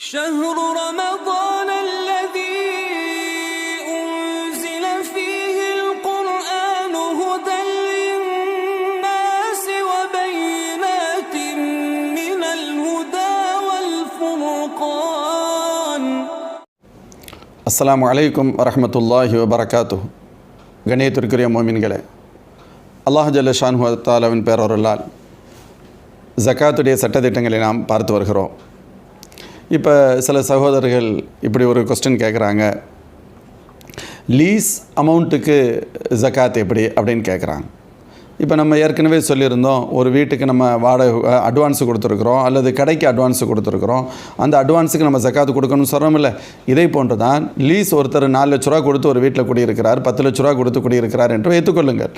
شهر رمضان الذي أنزل فيه القرآن هدى للناس وبينات من الهدى والفرقان அஸ்ஸலாமு அலைக்கும் வரஹ்மத்துல்லாஹி வபரகாத்து கணியத்திற்குரிய மோமின்களே அல்லாஹ் ஜல்ல ஷான்ஹு தாலாவின் பேரொருளால் ஜக்காத்துடைய சட்டத்திட்டங்களை நாம் பார்த்து வருகிறோம் இப்போ சில சகோதரர்கள் இப்படி ஒரு கொஸ்டின் கேட்குறாங்க லீஸ் அமௌண்ட்டுக்கு ஜக்காத் எப்படி அப்படின்னு கேட்குறாங்க இப்போ நம்ம ஏற்கனவே சொல்லியிருந்தோம் ஒரு வீட்டுக்கு நம்ம வாடகை அட்வான்ஸ் கொடுத்துருக்குறோம் அல்லது கடைக்கு அட்வான்ஸ் கொடுத்துருக்குறோம் அந்த அட்வான்ஸுக்கு நம்ம ஜக்காத்து கொடுக்கணும்னு சொல்கிறோம்ல இதை போன்று தான் லீஸ் ஒருத்தர் நாலு லட்ச ரூபா கொடுத்து ஒரு வீட்டில் குடியிருக்கிறார் பத்து லட்ச ரூபா கொடுத்து குடியிருக்கிறார் என்று வைத்துக்கொள்ளுங்கள்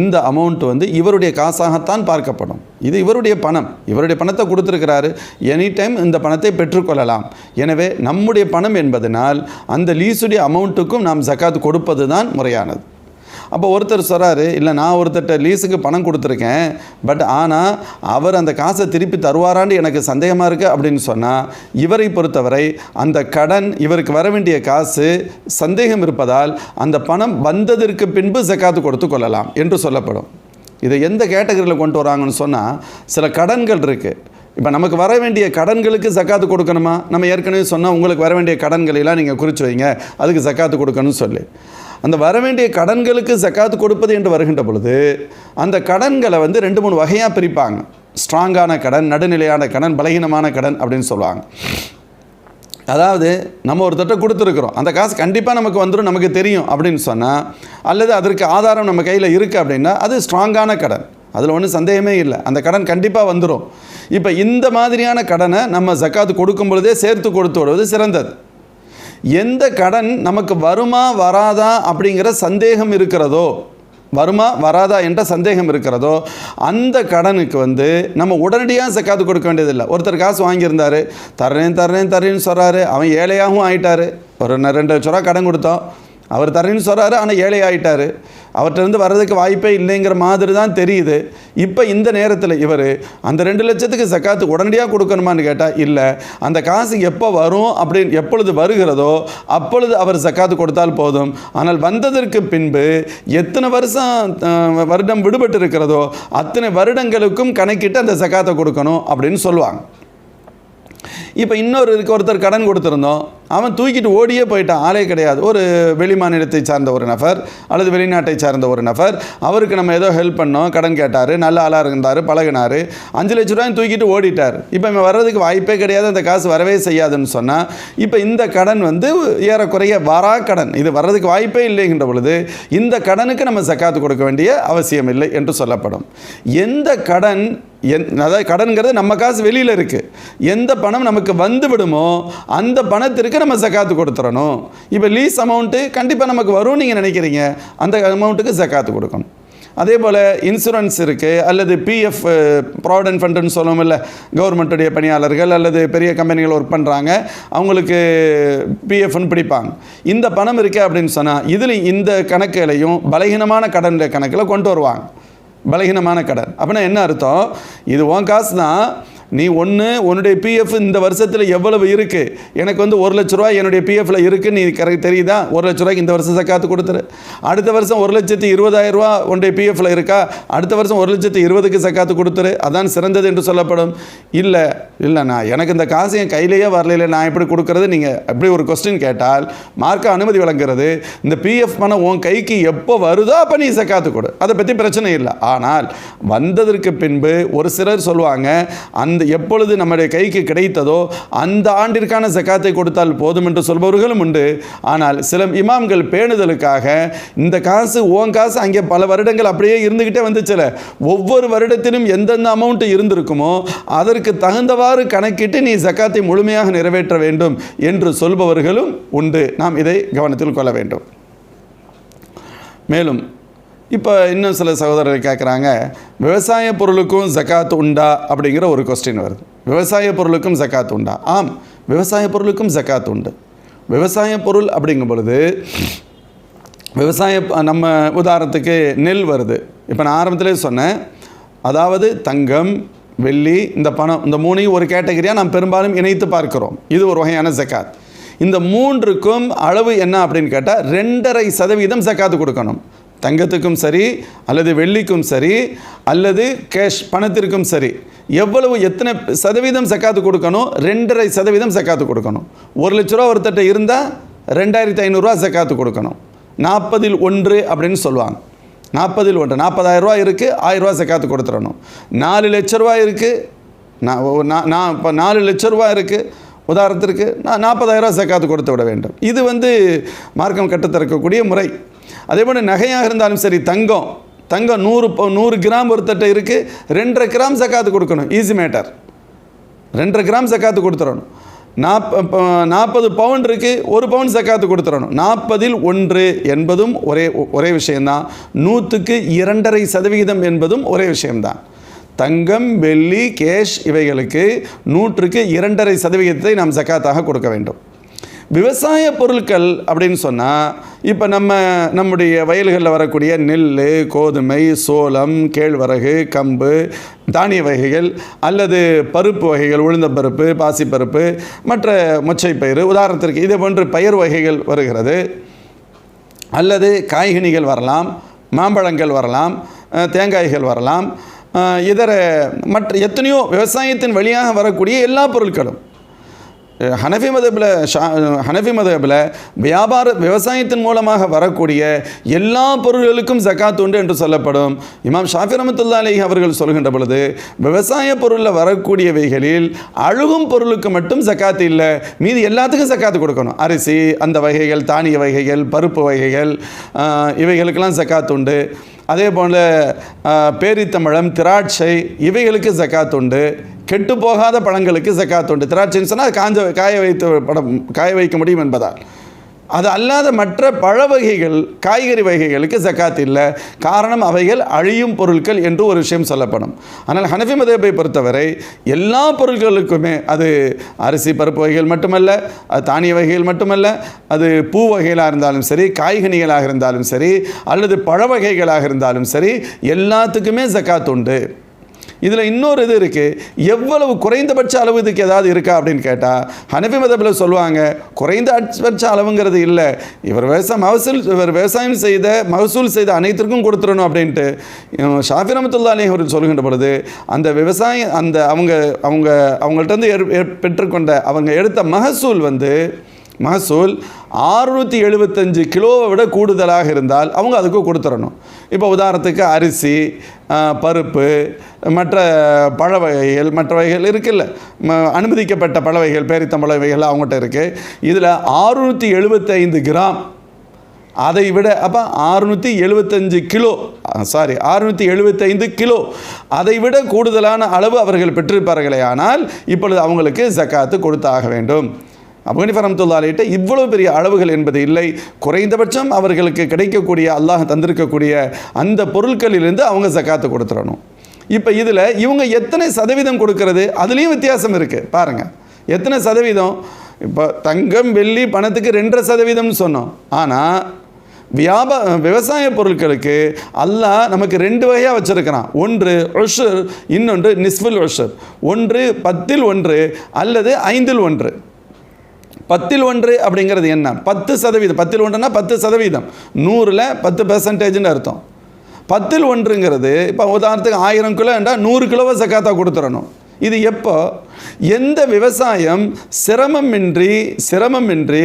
இந்த அமௌண்ட் வந்து இவருடைய காசாகத்தான் பார்க்கப்படும். இது இவருடைய பணம். இவருடைய பணத்தை கொடுத்துருக்கிறாரு. எனி டைம் இந்த பணத்தை பெற்றுக்கொள்ளலாம். எனவே நம்முடைய பணம் என்பதனால் அந்த லீஸுடைய அமௌண்ட்டுக்கும் நாம் ஜக்காத் கொடுப்பது தான் முறையானது. அப்போ ஒருத்தர் சொல்கிறாரு இல்லை நான் ஒருத்தர்கிட்ட லீஸுக்கு பணம் கொடுத்துருக்கேன் பட் ஆனால் அவர் அந்த காசை திருப்பி தருவாரான்னு எனக்கு சந்தேகமாக இருக்குது அப்படின்னு சொன்னால் இவரை பொறுத்தவரை அந்த கடன் இவருக்கு வர வேண்டிய காசு சந்தேகம் இருப்பதால் அந்த பணம் வந்ததற்கு பின்பு ஜக்காத்து கொடுத்து கொள்ளலாம் என்று சொல்லப்படும். இதை எந்த கேட்டகரியில் கொண்டு வராங்கன்னு சொன்னால் சில கடன்கள் இருக்குது இப்போ நமக்கு வர வேண்டிய கடன்களுக்கு ஜக்காத்து கொடுக்கணுமா? நம்ம ஏற்கனவே சொன்னால் உங்களுக்கு வர வேண்டிய கடன்களெல்லாம் நீங்கள் குறித்து வைங்க அதுக்கு ஜக்காத்து கொடுக்கணும்னு சொல்லி. அந்த வர வேண்டிய கடன்களுக்கு ஜக்காத்து கொடுப்பது என்று வருகின்ற பொழுது அந்த கடன்களை வந்து ரெண்டு மூணு வகையாக பிரிப்பாங்க. ஸ்ட்ராங்கான கடன் நடுநிலையான கடன் பலகீனமான கடன் அப்படின்னு சொல்லுவாங்க. அதாவது நம்ம ஒரு கொடுத்துருக்குறோம். அந்த காசு கண்டிப்பாக நமக்கு வந்துடும் நமக்கு தெரியும் அப்படின்னு சொன்னால் அல்லது அதற்கு ஆதாரம் நம்ம கையில் இருக்குது அப்படின்னா அது ஸ்ட்ராங்கான கடன். அதில் ஒன்றும் சந்தேகமே இல்லை. அந்த கடன் கண்டிப்பாக வந்துடும் இப்போ இந்த மாதிரியான கடனை நம்ம ஜக்காத்து கொடுக்கும் பொழுதே சேர்த்து கொடுத்து விடுவது சிறந்தது. எந்த கடன் நமக்கு வருமா வராதா அப்படிங்கிற சந்தேகம் இருக்கிறதோ வருமா வராதா என்ற சந்தேகம் இருக்கிறதோ அந்த கடனுக்கு வந்து நம்ம உடனடியாக சக்காத்து கொடுக்க வேண்டியதில்லை. ஒருத்தர் காசு வாங்கியிருந்தாரு தர்றேன் தர்றேன் தர்றேன்னு சொல்கிறாரு அவன் ஏழையாகவும் ஆயிட்டாரு. ஒரு ரெண்டு லட்ச ரூபா கடன் கொடுத்தோம். அவர் தரேன்னு சொல்கிறாரு ஆனால் ஏழை ஆகிட்டார் அவர்கிட்டருந்து வர்றதுக்கு வாய்ப்பே இல்லைங்கிற மாதிரி தான் தெரியுது. இப்போ இந்த நேரத்தில் இவர் அந்த ரெண்டு லட்சத்துக்கு சக்காத்து உடனடியாக கொடுக்கணுமான்னு கேட்டால் இல்லை. அந்த காசு எப்போ வரும் அப்படின்னு எப்பொழுது வருகிறதோ அப்பொழுது அவர் சக்காத்து கொடுத்தால் போதும். ஆனால் வந்ததற்கு பின்பு எத்தனை வருஷம் வருடம் விடுபட்டு இருக்கிறதோ அத்தனை வருடங்களுக்கும் கணக்கிட்டு அந்த சக்காத்தை கொடுக்கணும் அப்படின்னு சொல்லுவாங்க. இப்போ இன்னொரு இதுக்கு ஒருத்தர் கடன் கொடுத்துருந்தோம். அவன் தூக்கிட்டு ஓடியே போயிட்டான். ஆளே கிடையாது. ஒரு வெளி மாநிலத்தை சார்ந்த ஒரு நபர் அல்லது வெளிநாட்டை சார்ந்த ஒரு நபர் அவருக்கு நம்ம ஏதோ ஹெல்ப் பண்ணோம் கடன் கேட்டார் நல்ல ஆளாக இருந்தார் பழகினார். அஞ்சு லட்ச ரூபாயும் தூக்கிட்டு ஓடிட்டார். இப்போ இவன் வர்றதுக்கு வாய்ப்பே கிடையாது அந்த காசு வரவே செய்யாதுன்னு சொன்னால் இப்போ இந்த கடன் வந்து ஏறக்குறைய வரா கடன் இது வர்றதுக்கு வாய்ப்பே இல்லைங்கிற பொழுது இந்த கடனுக்கு நம்ம சக்காத்து கொடுக்க வேண்டிய அவசியம் இல்லை என்று சொல்லப்படும். எந்த கடன் என் அதாவது கடன்கிறது நம்ம காசு வெளியில் இருக்குது எந்த பணம் நமக்கு வந்து விடுமோ அந்த பணத்திற்கு நம்ம ஜக்காத்து கொடுத்துடணும் இப்போ லீஸ் அமௌண்ட்டு கண்டிப்பாக நமக்கு வரும்னு நீங்கள் நினைக்கிறீங்க. அந்த அமௌண்ட்டுக்கு ஜக்காத்து கொடுக்கணும். அதே போல் இன்சூரன்ஸ் இருக்குது அல்லது பிஎஃப் ப்ராவிடன்ட் ஃபண்டுன்னு சொல்லுவோம்ல கவர்மெண்ட்டுடைய பணியாளர்கள் அல்லது பெரிய கம்பெனிகள் ஒர்க் பண்ணுறாங்க அவங்களுக்கு பிஎஃப்னு பிடிப்பாங்க. இந்த பணம் இருக்குது அப்படின்னு சொன்னால் இதில் இந்த கணக்குகளையும் பலகீனமான கடன் கணக்கில் கொண்டு வருவாங்க. பலகீனமான கடன். அப்படின்னா என்ன அர்த்தம்? இது உன் காசு தான் நீ ஒன்று உன்னுடைய பிஎஃப் இந்த வருஷத்தில் எவ்வளவு இருக்குது எனக்கு வந்து ஒரு லட்ச ரூபா என்னுடைய பிஎஃப்ல இருக்குது நீ கரெக்ட் தெரியுதா? ஒரு லட்ச ரூபாய்க்கு இந்த வருஷம் சக்காத்து கொடுத்துரு. அடுத்த வருஷம் ஒரு லட்சத்தி இருபதாயிரம் ரூபா உன்னுடைய பிஎஃப்ல இருக்கா? அடுத்த வருஷம் ஒரு லட்சத்தி இருபதுக்கு சக்காத்து கொடுத்துரு. அதான் சிறந்தது என்று சொல்லப்படும். இல்லை இல்லை நான் எனக்கு இந்த காசு என் கையிலேயே வரலையில நான் எப்படி கொடுக்கறது? நீங்கள் அப்படி ஒரு கொஸ்டின் கேட்டால் மார்க்க அனுமதி வழங்குறது இந்த பிஎஃப் பணம் உன் கைக்கு எப்போ வருதோ அப்போ நீ சக்காத்து கொடு. அதை பற்றி பிரச்சனை இல்லை. ஆனால் வந்ததற்கு பின்பு ஒரு சிலர் சொல்லுவாங்க அந்த எப்பொழுது நம்முடைய கைக்கு கிடைத்ததோ அந்த ஆண்டிற்கான ஜக்காத்தை கொடுத்தால் போதும் என்று சொல்பவர்களும் உண்டு. ஆனால் சில இமாம்கள் பேணுதலுக்காக இந்த காசு ஓன் காசு அங்கே பல வருடங்கள் அப்படியே இருந்துக்கிட்டே வந்துச்சுல. ஒவ்வொரு வருடத்திலும் எந்தெந்த அமௌண்ட் இருந்திருக்குமோ அதற்கு தகுந்தவாறு கணக்கிட்டு நீ ஜக்காத்தை முழுமையாக நிறைவேற்ற வேண்டும் என்று சொல்பவர்களும் உண்டு. நாம் இதை கவனத்தில் கொள்ள வேண்டும். மேலும் இப்போ இன்னும் சில சகோதரர்கள் கேட்குறாங்க விவசாய பொருளுக்கும் ஜக்காத் உண்டா? அப்படிங்கிற ஒரு கொஸ்டின் வருது. விவசாய பொருளுக்கும் ஜக்காத் உண்டா? ஆம் விவசாய பொருளுக்கும் ஜக்காத் உண்டு. விவசாய பொருள் அப்படிங்கும் பொழுது விவசாய நம்ம உதாரணத்துக்கு நெல் வருது. இப்போ நான் ஆரம்பத்திலே சொன்னேன் அதாவது தங்கம் வெள்ளி இந்த பணம் இந்த மூணையும் ஒரு கேட்டகரியாக நாம் பெரும்பாலும் இணைத்து பார்க்கிறோம். இது ஒரு வகையான ஜக்காத். இந்த மூன்றுக்கும் அளவு என்ன அப்படின்னு கேட்டால் ரெண்டரை சதவீதம் ஜக்காத்து கொடுக்கணும். தங்கத்துக்கும் சரி அல்லது வெள்ளிக்கும் சரி அல்லது கேஷ் பணத்திற்கும் சரி எவ்வளவு எத்தனை சதவீதம் சக்காத்து கொடுக்கணும்? ரெண்டரை சதவீதம் சக்காத்து கொடுக்கணும். ஒரு லட்ச ரூபா ஒருத்தட்ட இருந்தால் ரெண்டாயிரத்தி ஐநூறுரூவா சக்காத்து கொடுக்கணும். நாற்பதில் ஒன்று அப்படின்னு சொல்லுவாங்க. நாற்பதில் ஒன்று. நாற்பதாயிரம் ரூபா இருக்குது ஆயிரரூவா சக்காத்து கொடுத்துடணும் நாலு லட்ச ரூபா இருக்குது நான் நான் இப்போ நாலு லட்ச ரூபா இருக்குது உதாரணத்திற்கு நான் நாற்பதாயிரரூவா சக்காத்து கொடுத்து விட வேண்டும். இது வந்து மார்க்கம் கட்டுத்திறக்கக்கூடிய முறை. அதே போல் நகையாக இருந்தாலும் சரி தங்கம் தங்கம் நூறு நூறு கிராம் ஒருத்தட்ட இருக்குது ரெண்டரை கிராம் சக்காத்து கொடுக்கணும் ஈஸி மேட்டர் ரெண்டரை கிராம் சக்காத்து கொடுத்துடணும் நாற்ப நாற்பது பவுன் இருக்குது ஒரு பவுன் சக்காத்து கொடுத்துடணும் நாற்பதில் ஒன்று என்பதும் ஒரே ஒரே விஷயந்தான் நூற்றுக்கு இரண்டரை சதவிகிதம் என்பதும் ஒரே விஷயம்தான். தங்கம் வெள்ளி கேஷ் இவைகளுக்கு நூற்றுக்கு இரண்டரை சதவிகிதத்தை நாம் சக்காத்தாக கொடுக்க வேண்டும். விவசாய பொருட்கள் அப்படின்னு சொன்னால் இப்போ நம்ம நம்முடைய வயல்களில் வரக்கூடிய நெல் கோதுமை சோளம் கேழ்வரகு கம்பு தானிய வகைகள் அல்லது பருப்பு வகைகள் உளுந்தப்பருப்பு பாசிப்பருப்பு மற்ற மொச்சைப்பயிறு உதாரணத்திற்கு இதே போன்று பயிர் வகைகள் வருகிறது. அல்லது காய்கனிகள் வரலாம் மாம்பழங்கள் வரலாம் தேங்காய்கள் வரலாம் இதர மற்ற எத்தனையோ விவசாயத்தின் வழியாக வரக்கூடிய எல்லா பொருட்களும். ஹனஃபி மதபில் ஷா ஹனஃபி மதபில் வியாபார விவசாயத்தின் மூலமாக வரக்கூடிய எல்லா பொருள்களுக்கும் ஜக்காத் உண்டு என்று சொல்லப்படும். இமாம் ஷாஃபி ரமத்துல்லா அலி அவர்கள் சொல்கின்ற பொழுது விவசாய பொருளில் வரக்கூடியவைகளில் அழுகும் பொருளுக்கு மட்டும் ஜக்காத் இல்லை மீதி எல்லாத்துக்கும் ஜக்காத்து கொடுக்கணும். அரிசி அந்த வகைகள் தானிய வகைகள் பருப்பு வகைகள் இவைகளுக்கெல்லாம் ஜக்காத் உண்டு. அதே போல் பேரித்தமழம் பேரித்தம்பழம் திராட்சை இவைகளுக்கு ஜக்காத் உண்டு. கெட்டு போகாத பழங்களுக்கு ஜக்காத் உண்டு. திராட்சைன்னு சொன்னால் அது காஞ்ச காய வைத்து படம் காய வைக்க முடியும் என்பதால். அது அல்லாத மற்ற பழ வகைகள் காய்கறி வகைகளுக்கு ஜக்காத் இல்லை. காரணம் அவைகள் அழியும் பொருட்கள் என்று ஒரு விஷயம் சொல்லப்படும். ஆனால் ஹனஃபி மதேபை பொறுத்தவரை எல்லா பொருட்களுக்குமே அது அரிசி பருப்பு வகைகள் மட்டுமல்ல அது தானிய வகைகள் மட்டுமல்ல அது பூ வகைகளாக இருந்தாலும் சரி காய்கனிகளாக இருந்தாலும் சரி அல்லது பழ வகைகளாக இருந்தாலும் சரி எல்லாத்துக்குமே ஜக்காத் உண்டு. இதில் இன்னொரு இது இருக்குது எவ்வளவு குறைந்தபட்ச அளவு இதுக்கு ஏதாவது இருக்கா அப்படின்னு கேட்டால் ஹனபி மதப்பில் சொல்லுவாங்க குறைந்தபட்ச அளவுங்கிறது இல்லை. இவர் விவசாயம் மகசூல் இவர் விவசாயம் செய்த மகசூல் செய்த அனைத்திற்கும் கொடுத்துடணும் அப்படின்ட்டு ஷாஃபி ரஹமத்துல்லா அலி அவர்கள் பொழுது அந்த விவசாயம் அந்த அவங்க அவங்க அவங்கள்ட்ட இருந்து பெற்றுக்கொண்ட அவங்க எடுத்த மகசூல் வந்து மகசூல் ஆறுநூற்றி எழுபத்தஞ்சு கிலோவை விட கூடுதலாக இருந்தால் அவங்க அதுக்கு கொடுத்துடணும். இப்போ உதாரணத்துக்கு அரிசி பருப்பு மற்ற பழ வகைகள் மற்ற வகைகள் இருக்குல்ல. ம- அனுமதிக்கப்பட்ட பழ வகைகள் பேரித்தம்பழ வகைகள் அவங்ககிட்ட இருக்குது இதில் ஆறுநூற்றி எழுபத்தைந்து கிராம் அதை விட அப்போ அறுநூற்றி எழுபத்தஞ்சு கிலோ சாரி அறுநூற்றி எழுபத்தைந்து கிலோ அதை விட கூடுதலான அளவு அவர்கள் பெற்றிருப்பார்களே ஆனால் இப்பொழுது அவங்களுக்கு ஜக்காத்து கொடுத்தாக வேண்டும். அபுகனி ஃபரமத்துல்லாலிட்ட இவ்வளவு பெரிய அளவுகள் என்பது இல்லை. குறைந்தபட்சம் அவர்களுக்கு கிடைக்கக்கூடிய அல்லாஹ் தந்திருக்கக்கூடிய அந்த பொருட்களிலிருந்து அவங்க ஜக்காத்து கொடுத்துடணும் இப்போ இதில் இவங்க எத்தனை சதவீதம் கொடுக்கறது? அதுலேயும் வித்தியாசம் இருக்குது பாருங்கள் எத்தனை சதவீதம்? இப்போ தங்கம் வெள்ளி பணத்துக்கு ரெண்டரை சதவீதம்னு சொன்னோம். ஆனால் வியாபா விவசாய பொருட்களுக்கு அல்லாஹ் நமக்கு ரெண்டு வகையாக வச்சுருக்கிறான். ஒன்று ஒஷர் இன்னொன்று நிஸ்ஃபுல் ஒஷர் ஒன்று பத்தில் ஒன்று அல்லது ஐந்தில் ஒன்று. பத்தில் ஒன்று அப்படிங்கிறது என்ன? பத்து சதவீதம். பத்தில் ஒன்றுனா பத்து சதவீதம். நூறில் பத்து பெர்சன்டேஜ்னு அர்த்தம். பத்தில் ஒன்றுங்கிறது இப்போ உதாரணத்துக்கு ஆயிரம் கிலோ என்றால் நூறு கிலோவை சக்காத்தா கொடுத்துடணும். இது எப்போ? எந்த விவசாயம் சிரமமின்றி சிரமமின்றி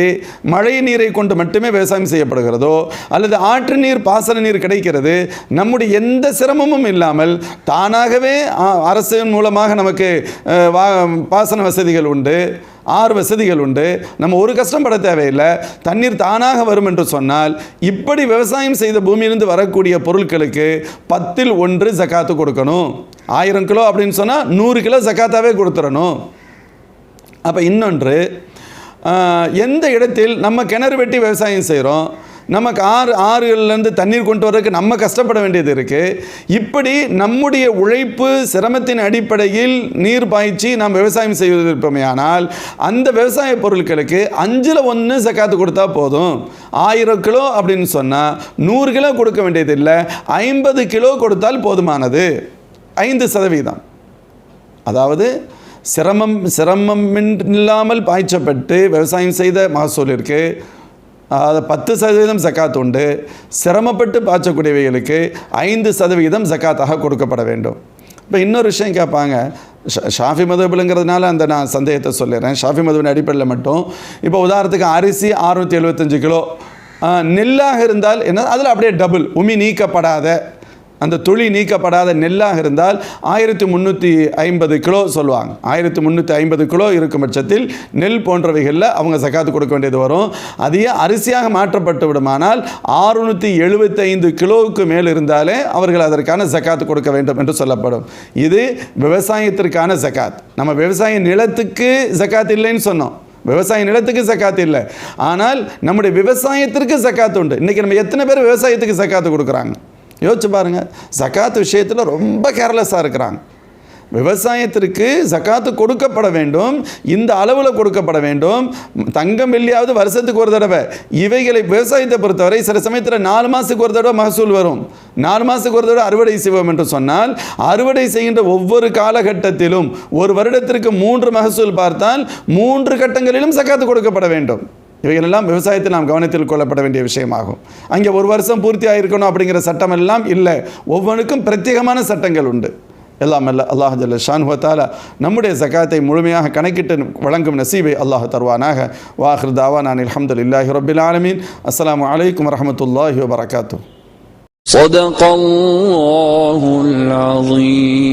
மழை நீரை கொண்டு மட்டுமே விவசாயம் செய்யப்படுகிறதோ அல்லது ஆற்று நீர் பாசன நீர் கிடைக்கிறது நம்முடைய எந்த சிரமமும் இல்லாமல் தானாகவே அரசின் மூலமாக நமக்கு வா பாசன வசதிகள் உண்டு ஆறு வசதிகள் உண்டு. நம்ம ஒரு கஷ்டப்பட தேவையில்லை. தண்ணீர் தானாக வரும் என்று சொன்னால் இப்படி விவசாயம் செய்த பூமியிலிருந்து வரக்கூடிய பொருட்களுக்கு பத்தில் ஒன்று ஜக்காத்து கொடுக்கணும். ஆயிரம் கிலோ அப்படின்னு சொன்னால் நூறு கிலோ ஜக்காத்தாவே கொடுத்துடணும். அப்போ இன்னொன்று எந்த இடத்தில் நம்ம கிணறு வெட்டி விவசாயம் செய்கிறோம் நமக்கு ஆறு ஆறுகள்லேருந்து தண்ணீர் கொண்டு வர்றதுக்கு நம்ம கஷ்டப்பட வேண்டியது இருக்குது இப்படி நம்முடைய உழைப்பு சிரமத்தின் அடிப்படையில் நீர் பாய்ச்சி நாம் விவசாயம் செய்வதற்குமே ஆனால் அந்த விவசாய பொருட்களுக்கு அஞ்சில் ஒன்று சக்காத்து கொடுத்தா போதும். ஆயிரம் கிலோ அப்படின்னு சொன்னால் நூறு கிலோ கொடுக்க வேண்டியதில்லை ஐம்பது கிலோ கொடுத்தால் போதுமானது. ஐந்து சதவீதம். அதாவது சிரமம் சிரமம் இல்லாமல் பாய்ச்சப்பட்டு விவசாயம் செய்த மகசூலிற்கு அது பத்து சதவீதம் ஜக்காத் உண்டு. சிரமப்பட்டு பாய்ச்சக்கூடியவைகளுக்கு ஐந்து சதவீதம் ஜக்காத்தாக கொடுக்கப்பட வேண்டும். இப்போ இன்னொரு விஷயம் கேட்பாங்க. ஷா- ஷாஃபி மதுபிலுங்கிறதுனால அந்த நான் சந்தேகத்தை சொல்லிடுறேன். ஷாஃபி மதுவின் அடிப்படையில் மட்டும். இப்போ உதாரணத்துக்கு அரிசி அறுநூற்றி எழுபத்தஞ்சு கிலோ. நெல்லாக இருந்தால் என்ன? அதில் அப்படியே டபுள் உமி நீக்கப்படாத. அந்த துளி நீக்கப்படாத நெல்லாக இருந்தால் ஆயிரத்தி முந்நூற்றி ஐம்பது கிலோ சொல்லுவாங்க. ஆயிரத்தி முந்நூற்றி ஐம்பது கிலோ இருக்கும் பட்சத்தில் நெல் போன்றவைகளில் அவங்க சக்காத்து கொடுக்க வேண்டியது வரும். அதையே அரிசியாக மாற்றப்பட்டு விடுமானால் ஆறுநூற்றி எழுபத்தைந்து கிலோவுக்கு மேல் இருந்தாலே அவர்கள் அதற்கான சக்காத்து கொடுக்க வேண்டும் என்று சொல்லப்படும். இது விவசாயத்திற்கான சக்காத் நம்ம விவசாய நிலத்துக்கு சக்காத் இல்லைன்னு சொன்னோம். விவசாய நிலத்துக்கு சக்காத்து இல்லை. ஆனால் நம்முடைய விவசாயத்திற்கு சக்காத்து உண்டு. இன்றைக்கி நம்ம எத்தனை பேர் விவசாயத்துக்கு சக்காத்து கொடுக்குறாங்க? யோசிச்சு பாருங்கள் சக்காத்து விஷயத்தில் ரொம்ப கேர்லெஸ்ஸாக இருக்கிறாங்க. விவசாயத்திற்கு ஜக்காத்து கொடுக்கப்பட வேண்டும். இந்த அளவில் கொடுக்கப்பட வேண்டும். தங்கம் வெள்ளியாவது வருஷத்துக்கு ஒரு தடவை. இவைகளை விவசாயத்தை பொறுத்தவரை சில சமயத்தில் நாலு மாதத்துக்கு ஒரு தடவை மகசூல் வரும். நாலு மாதத்துக்கு ஒரு தடவை அறுவடை செய்வோம் என்று சொன்னால் அறுவடை செய்கின்ற ஒவ்வொரு காலகட்டத்திலும் ஒரு வருடத்திற்கு மூன்று மகசூல் பார்த்தால் மூன்று கட்டங்களிலும் சக்காத்து கொடுக்கப்பட வேண்டும். இவைகளெல்லாம் விவசாயத்தில் நாம் கவனத்தில் கொள்ளப்பட வேண்டிய விஷயமாகும் அங்கே ஒரு வருஷம் பூர்த்தி ஆகிருக்கணும் அப்படிங்கிற சட்டம் எல்லாம் இல்லை ஒவ்வொன்றுக்கும் பிரத்யேகமான சட்டங்கள் உண்டு எல்லாம் அல்ல அல்லாஹ் ஜல்ல ஷான்ஹத்தால நம்முடைய ஜக்காத்தை முழுமையாக கணக்கிட்டு வழங்கும் நசீபை அல்லாஹ் தருவானாக வாஹிர் தாவா நான் அல்ஹம்துலில்லாஹி ரபில் ஆலமீன் அஸ்ஸலாமு அலைக்கும் வரஹமத்துல்லாஹி வபரகாத்து صدق الله العظيم